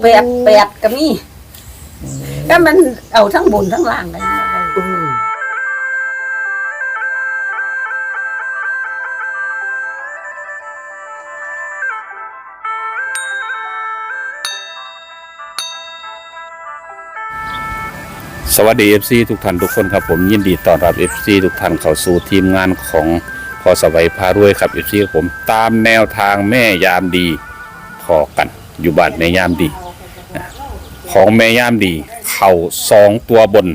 แปดแปดก็มีก็มันเอาทั้งบนทั้งล่างได้หมดเลยสวัสดี FC ทุกท่านทุกคนครับผมยินดีต้อนรับ FC ทุกท่านเข้าสู่ทีมงานของพอสวัยพารวยครับ FC ครับผมตามแนวทางแม่ยามดีพอกันอยู่บ้านแม่ยามดีนะ ของแม่ย่ามดี เข่าสองตัวบน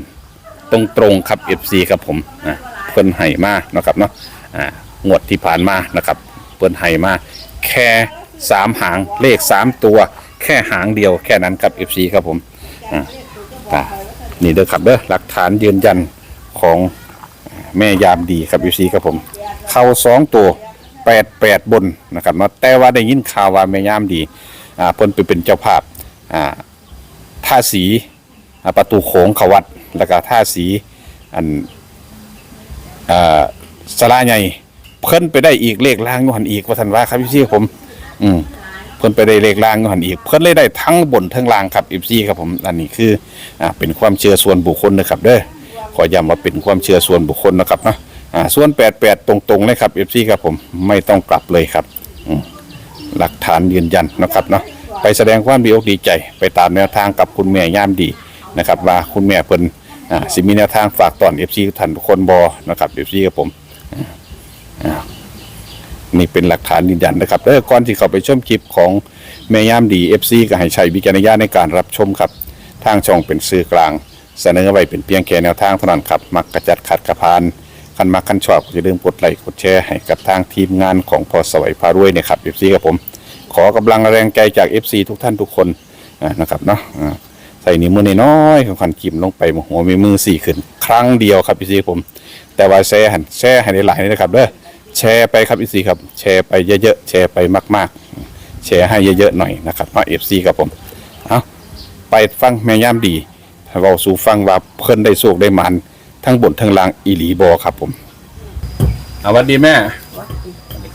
ตรงๆครับ FC ครับผมนะเพิ่นให้มานะครับเนาะอ่างวดที่ผ่านมานะครับเพิ่นให้มาแค่สามหางเลขสามตัว แค่หางเดียวแค่นั้นครับ FC ครับผมอ่าอ่านี่เด้อครับเด้อหลักฐานยืนยันของแม่ยามดีครับยูซีครับผม เข้าสองตัวแปดแปดบนนะครับเนาะแต่ว่าได้ยินข่าวว่าแม่ยามดีอ่าเพิ่นไปเป็นเจ้าภาพอ่า ท่าสีประตูโขงเขาวัดแล้วก็ท่าสีอันอ่าสลาใหญ่เพิ่นไปได้อีกเลขล่างยหันอีกว่าทันว่าครับยูซีครับผม อืมเพิ่นไปได้เลขล่างยู่หันอีก เพิ่นเลยได้ทั้งบนทั้งล่างครับอีซี่ครับผมอันนี้คืออ่าเป็นความเชื่อส่วนบุคคลนะครับเด้อขอย้ำว่าเป็นความเชื่อส่วนบุคคลนะครับนะอ่าส่วน88ตรงๆเลยครับ FC ครับผมไม่ต้องกลับเลยครับอืมหลักฐานยืนยันนะครับเนาะ ไปแสดงความดีอกดีใจ ไปตามแนวทางกับคุณแม่ย่ามดีนะครับว่าคุณแม่เพิ่นอ่าสิมีแนวทางฝากตอน FC ท่านทุกคนบอนะครับ FC ครับผมนี่เป็นหลักฐานยืนยันนะครับแล้วก่อนที่เขาไปชมคลิปของแม่ย่ามดี FC ก็ให้ใช้วิจารณญาณในการรับชมครับ ทางช่องเป็นสื่อกลาง เสนอไว้เป็นเพียงแค่แนวทางเท่านั้นครับ มักกระจัดขัดกระพานคันมักคันชอบก็อย่าลืมกดไลค์กดแชร์ให้กับทางทีมงานของพอสวัยพารวยเนี่ยครับ FC ครับผม ขอกำลังแรงใจจาก FC ทุกท่านทุกคนนะครับเนาะใส่นิ้วมือน้อยๆของขันกิมลงไปหัวมีมือสี่ขึ้น ครั้งเดียวครับ FC ครับผม แต่ว่าแชร์หันแชร์ให้หลายนี่นะครับเด้อแชร์ไปครับอีซีครับ แชร์ไปเยอะๆแชร์ไปมากๆ แชร์ให้เยอะๆหน่อยนะครับมาเอฟซีครับผมเอาไปฟังแม่ย่ามดีเราสู่ฟังว่าเพิ่นได้โชคได้หมันทั้งบนทั้งล่างอีหลีบอครับผมสวัสดีแม่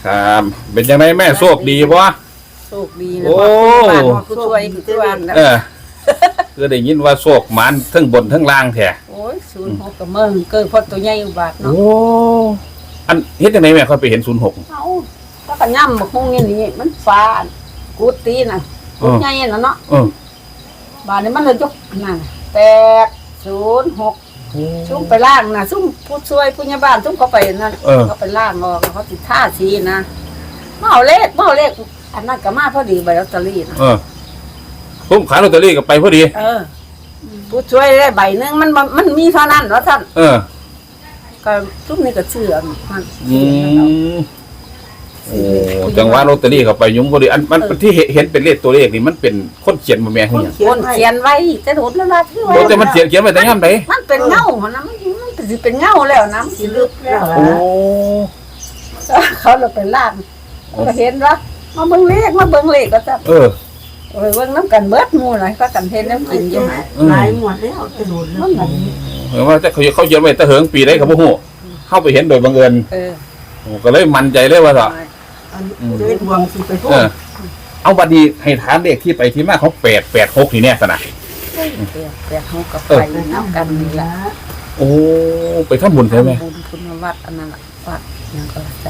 ครับ เป็นยังไงแม่โชคดีบ่ โชคดีนะโอ้ บ้านว่าผู้ช่วยผู้ช่วยนะเออคือได้ยินว่าโชคหมันทั้งบนทั้งล่างแท้โอ้ยศูนย์หกกับเมืองเกิดพอตัวใหญ่อุบาทเนาะโอ้อันเฮ็ดยังไงแม่ค่อยไปเห็นศูนย์หกเอาถ้ากันย่ำบักฮงนี่นี่มันฟ้ากูดตีน่ะกูดใหญ่น่ะเนาะเออ บ้านนี้มันเลยยกนั่นแปดศูนย์หกซุ่มไปล่างนะซุ่มผู้ช่วยผู้ใหญ่บ้านซุ่มเขาไปนั่นเออ เขาไปล่างออกเขาติดท่าสีนะมาเอาเลขมาเอาเลข อันนั้นก็มาพอดีใบลอตเตอรี่นะเออผมขายลอตเตอรี่กับไปพอดี เออผู้ช่วยได้ใบหนึงมันมันมันมีเท่านั้นว่าท่านเออ ก็ทุกนี้ก็เชื่อมันอืมโอ้จังหวะลอตเตอรี่เข้าไปยุ้งพอดีอันมันที่เห็นเห็นเป็นเลขตัวเลขนี่มันเป็นคนเขียนมาแม่เฮียคนเขียนไว้แต่โดดแล้วล่ะที่โอ้แต่มันเขียนเขียนไว้แต่ย่ำไหนมันเป็นเงามันนะมันมันสิเป็นเงาแล้วนะมันสิลึกแล้วโอ้ เขาเราไปล่างก็เห็นว่า มาเบิ่งเลขมาเบิ่งเลขก็จะเออ โอ้ยเบิ่งน้ำกันเบิดหมู่หลายก็กันเห็นน้ำกินอยู่อืมหลายหมดแล้วกระโดดแล้วมันนั่นเหมือนว่าแต่เขาเขาเขียนไว้แต่เหิงปีได้กับพวกหูเข้าไปเห็นโดยบังเอิญเออโอ้ก็เลยมั่นใจเลยว่าเถอะอันเวทดวงสิไปพูเอดอเอาบัดนี้ให้ถามเลขที่ไปที่มาของแปดแปดหกนี่แน่สนะเปียกเปียกเขากับไปน้ำกันนี่ละโอ้ ไปทำบุญใช่ไหมบุญคุณวัดอันนั้นล่ะวัดยังก็จ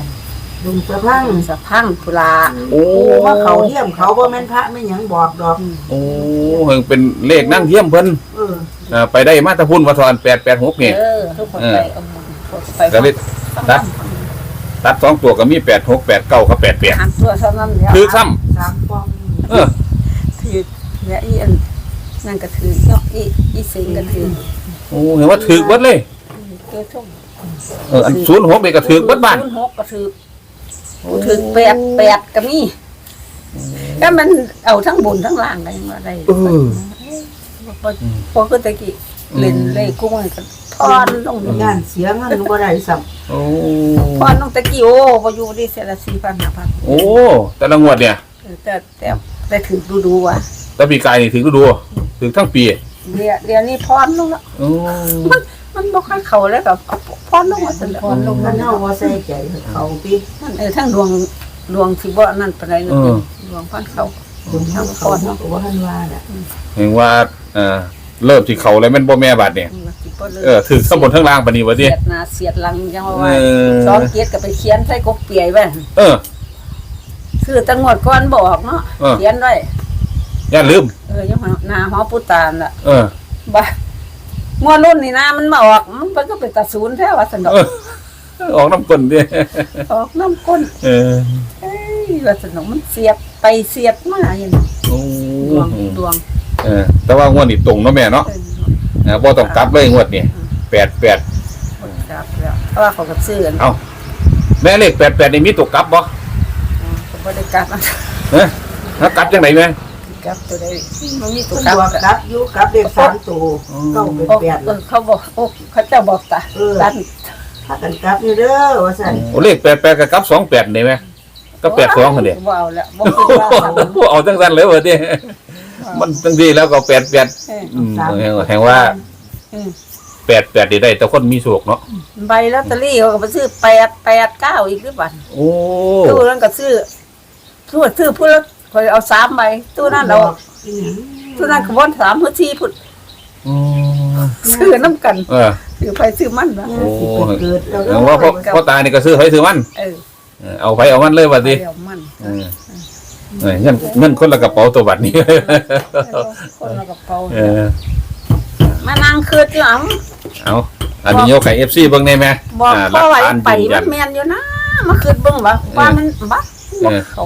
ลุงสะพังำสะพังพุลาโอ้ว่าเขาเยี่ยมเขาว่าแม่นพระไม่หยังบอกดอก โอ้เหิงเป็นเลขนั่งเทียมเพิ่นเออเออไปได้มาตะพุ่นวัทอนแปดแปดหกนี่เออ ทุกคนไปเอาบุญไปก็เลย ตัดตัดสองตัวก็มีแปดหกแปดเก้ากับแปดแปดหันตัวเท่านั้นเดียวคือซ้สามปองำเออ ถือและอีอันนั่นก็ถือเนาะอีอีสิงก็ถือโอ้เห็นว่าถือเบิดเลย เกิดช่วงเอออันศูนย์หกเด็กก็ถือเบิดบ้านศูย์หกก็ถือ ถือแปดแปดก็มีก็มันเอาทั้งบนทั้งล่างได้มาได้เออพอพอก็ตะกี้เล่นเลยกุ้งกันพอนลงงานเสียเงินบ่ได้สับโอ้พอนลงตะกี้โอ้พออยู่ดีเสียละสี่พันห้าพันโอ้ แต่ละงวดเนี่ยเออแต่แต่แต่ถือดูดูๆว่ะแต่ปีกายนี่ถือก็ดูถือทั้งปี เดี๋ยวเดี๋ยวนี้พอนลงแล้วโอ้มันมันบอกให้เขาแล้วกับเอาพอนลงมาตลอพรดลงนั้นเฮาบ่ใส่ใจเขาติมันเออทั้งดวงดวงที่บ่นั่นปานใดนั่นเป็นดวงพันเขาคนทำเขาก็ว่าหันว่าน่ะเห็นว่าเอ่อเริ่มที่เขาแล้วแมันบ่แม่บาดเนี่ยเออถือข้างบนข้างล่างปานนี้วะเสีติยดหน้าเสียดหลังยังว่าเอไว้อสองเกียรก็ไปเขียนใส่กบเปียไว้เออคือตังงวดก่อนบอกเนาะเออเขียนไว้อย่าลืม เออยัง หน้าหอปูตานล่ะเออ บ่งวดรุ่นนี่นะมันมาออกมันก็เป็นตาศูนย์แท้ว่าสนดอกเออ ออกน้ำกลนดิออกน้ำก้นเออเอ้ยว่าสนดอกมันเสียบไปเสียบมาอย่างนี้โอ้ดวงดวงเออ แต่ว่างวดนี้ตรงเนาะแม่เนาะเออเออบ่ต้องกลับเลยงวดนี้แปดแปดหมดครับแล้วเพราะว่าเขากับซื้อกันเอาแม่เลขแปดแปดนี่มีตัวกลับบ่เขาบ่ได้กลับนะเฮ้ยถ้ากลับจังไหนแม่ กลับตัวใดมันมีตัคุวณกลับบอกกลับอยู่กลับเลขสามตัวเก้าเป็นโอ้แปดเออเขาบอกโอ้เขาเจ้าบอกตาเออตันถ้ากันกลับอยู่เด้อว่าซั่นโอ้เลขแปดแปดกับกลับสองแปดนี่ไหมก็แปดสองกันเด้ว้าวแล้วบอกคือว่าทำเอาจังสั้นเลยเว้ยดิมันจังดีแล้วก็แปดแปดเอออืมแห่งว่าอืมแปดแปดได้แต่คนมีโชคเนาะใบลอตเตอรี่เขาก็ไปซื้อแปดแปดเก้าอีกหรือเปล่าโอ้ ตู้นั้นก็ซื้อตู้ซื้อพูดแล้ว คอยเอาสามใบตู้นั้นเราอีหยังตู้นั้นก็บอนสามเพื่อที่พูดอืมซื้อน้ำกันเออซื้อไปซื้อมันนะเนี่ยสิไปเกิดแล้วแห่งว่าพ่อพ่อตานี่ก็ซื้อไฟซื้อมันเออเออเอาไฟเอามันเลยว่าไปดิเดี๋ยวมันเออเออเงินเงินคนละกระเป๋าตัวบัตรนี้คนละกระเป๋าเออมานั่งคืดอยู่อ๋มเอาอันนี้โยกไข่เอฟซีเบิ่งได้ไหมบอกอ่าพ่อไว้หลักฐานไปยืนยัมันนแมนอยู่นะมาคืดเบิ่งว่าว่ามันบักบอกเขา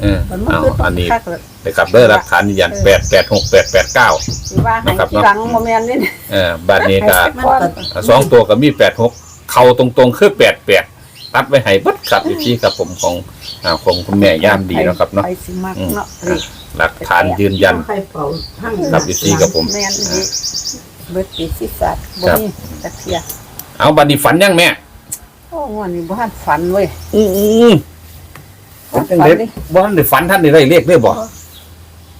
เออมันมาเอาคืดอันนี้คักเลยไปกลับเด้อหลักฐานยืนยันแปดแปดหกแปดแปดเก้า สิว่าให้นะครับ ทีหลังโมแมนนี่เออบัตรนี้ก็มันก็สองตัวก็มีแปดหกเข่าตรงๆคือแปดแปดตัดไว้ให้เบัดครับอีกทีครับผมของอ่าของคุณแม่ย่ามดีเนาะครับเนาะไปสิมักเนาะอืมหลักฐานยืนยัน ใครเป่าทั้งครับอีกทีครับ ผม แมนนี่เบิดปีศิษย์บ่ครับมีตะเคียเอาบัตรนี้ฝันยังแม่โอ้งอนนี่บ่ทันฝันเว้ย อือฝัน จังเด็ดดิบ่ทันได้ฝันท่านได้ได้เลขเลยบ่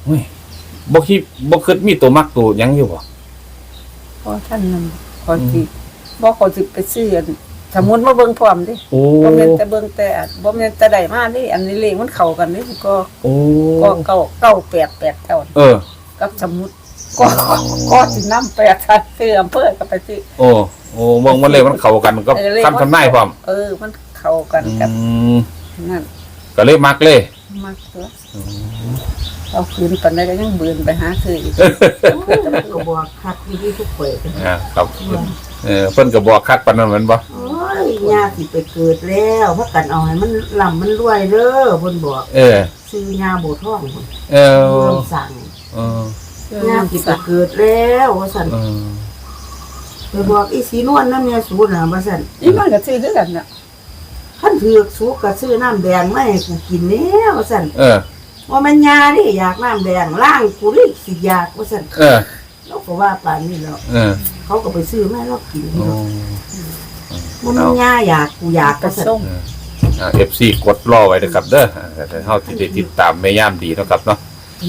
เฮ้ยบ่คิดบ่คิดมีตัวมักตัวหยังอยู่บ่เพราะท่านนั่นขอสิบ่ขอสิไปซื้ออันสมุนมาเบิ่งพร้อมดิโอ้บ่แม่นแต่เบิ่งแต่อันบ่แม่นแต่ได้มาดิอันนี้เลขมันเข้ากันนี่ก็โอ้ก็เก้าเก้าแปดแปดเก้าเออ กับสมุดก็ก็สินำแปดทันซื้ออำเภอก็ไปซื้อโอ้โอ้มองมันเลยมันเข้ากันก็เออเลขคำทำนายพร้อมเออมันเข้ากันอืกับมนั่น ก็เลยมักเลยมากตัวเอาคืนปันได้ก็ยังเบือนไปหาซื้ออีกก็บอกคักอยู่ที่ทุกเปิดอ่าครับเออเพิ่นก็บอกคักปานนั้นแม่นบ่โอ้ยยาสิไปเกิดแล้วเพราะกันเอาให้มันลำมันรวยเด้อเพิ่นบอก เออ ซื้อยาโบท่องเพิ่นเออเพิ่นสั่งเออยาสิไปเกิดแล้วว่าซั่นเออไปบอกอีสีนวลนำแม่สูน่ะว่าซั่นนี่มันก็ซื้อคือกันน่ะ คันถือกสูก็ซื้อน้ำแดงมาให้กูกินแน่ว่าซั่นเออ ว่ามันยาดิอยากน้ำแดงล้างกูดิสิอยากว่าซั่นเออ เราก็ว่าป่านนี้แล้วเออเขาก็ไปซื้อมาให้เรากินโอ้ มันมันยาอยากกูอยากกระว่าซั่น ส่งอ่า FC กดรอไว้เด้อครับเด้ออ่าแต่เฮาสิได้ติดตามแม่ย่ามดีเนาะครับเนาะ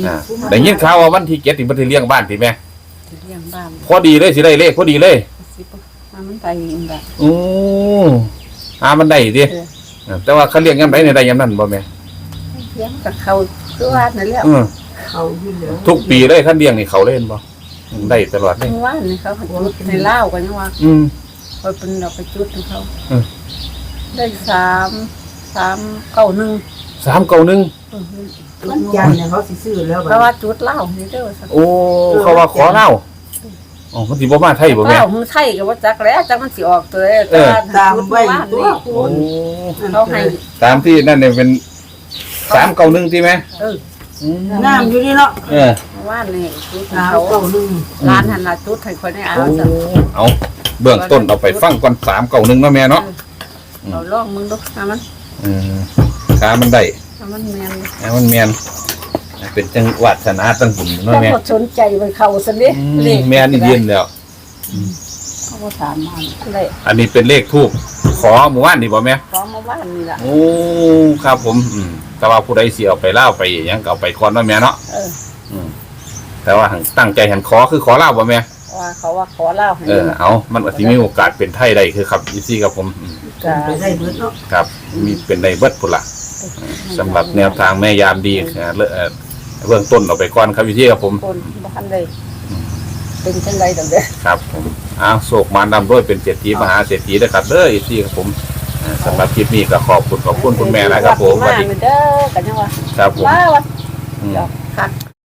อ่าได้ยินข่าวว่าวันที่7นี่เพิ่นสิเลี้ยงบ้านติแม่ที่เลี้ยงบ้านพอดีเลยสิได้เลขพอดีเลยสิบ่มามันไปอีกแบบ โอ้ อามันได้ดิเออ เออแต่ว่าเขาเลี้ยงยามใดเนี่ยได้ยามนั้นบ่แม่เลี้ยงกับเขาคือว่านั่นแหละเออเขาอยู่แล้วทุกปีเลยคันเลี้ยงนี่เขาเล่นบ่อืมได้ตลอดเลย เมื่อวานนี่เขาจุดในเล่าวกันยังว่าอืมคอยเป็นเราไปจุดของเขาเออ ได้สามสามเก้าหนึ่งสามเก้าหนึ่งเออวันจันทร์เนี่ยเขาสิซื้อแล้วเพราะว่าจุดเหล้านี่เด้อสักโอ้เขาว่าขอเล่า อ๋อมันสิบ่มาไทยบ่เหแม่ล้ามือไทยก็ว่าจักแล้วจักมันสิออกตัวเด้อเออแต่ตามจุดไว้เมื่อวานตัวนี่คุโอ้ณเขาให้ตามที่นั่นเนี่ยเป็นสามเก้าหนึ่งที่ไหมเอออืมน้ำอยู่นี่เนาะเออเมื่อวานนี่จุดให้น้ำเขาเก้าหนึ่งร้านหันละจุดให้คนได้เอาโอ้ซะเอาเบื้องต้นเอาไปฟังก่อนสามเก้าหนึ่งเนาะแม่เนาะเราลองมึงดูถ้ามันอืมขามันได้ถ้ามันแม่นให้มันแม่น เป็นจังหวัดสนาตั้งหุ่นเนาะถ้าแม่หมดสนใจไปเขาซะนี่อืเลขมแม่นี่เย็นแล้วเขาก็ถามมาเลยอันนี้เป็นเลขทูบขอหมู่บ้านนี่บ่แม่ขอมาบ้านนี่ล่ะโอ้ครับผมอืมแต่ว่าผู้ใดสิเอาไปเล่าไปหยังก็เอาไปก่อนเนาะแม่เนาะเอออืมแต่ว่าหั้นตั้งใจหันขอคือขอเล่าบ่แม่ว่าเขาว่าขอเล่าให้เออเอามันอาจสิมีโอกาสเป็นไทยได้คือครับอีซี่ครับผมอืมก็ไปได้เบิดเนาะครับ มีเป็นได้เบิดพุ่นละสำหรับแนวทางแม่ยามดีเอ่อเล เอ่อเบื้องต้นเอาไปก่อนครับพี่ที่ครับผม คนบ่ทันได้เป็นจังไดดอกเด้อครับผมอ้าวโศกมานำด้วยเป็นเศรษฐีมหาเศรษฐีนะครับเด้อพี่ครับผมอ่าสำหรับคลิปนี้ก็ขอบคุณขอบคุณคุณแม่นะครับผมมาเด้อกันยังว่าครับผมว่าว่าอืมดอกคัก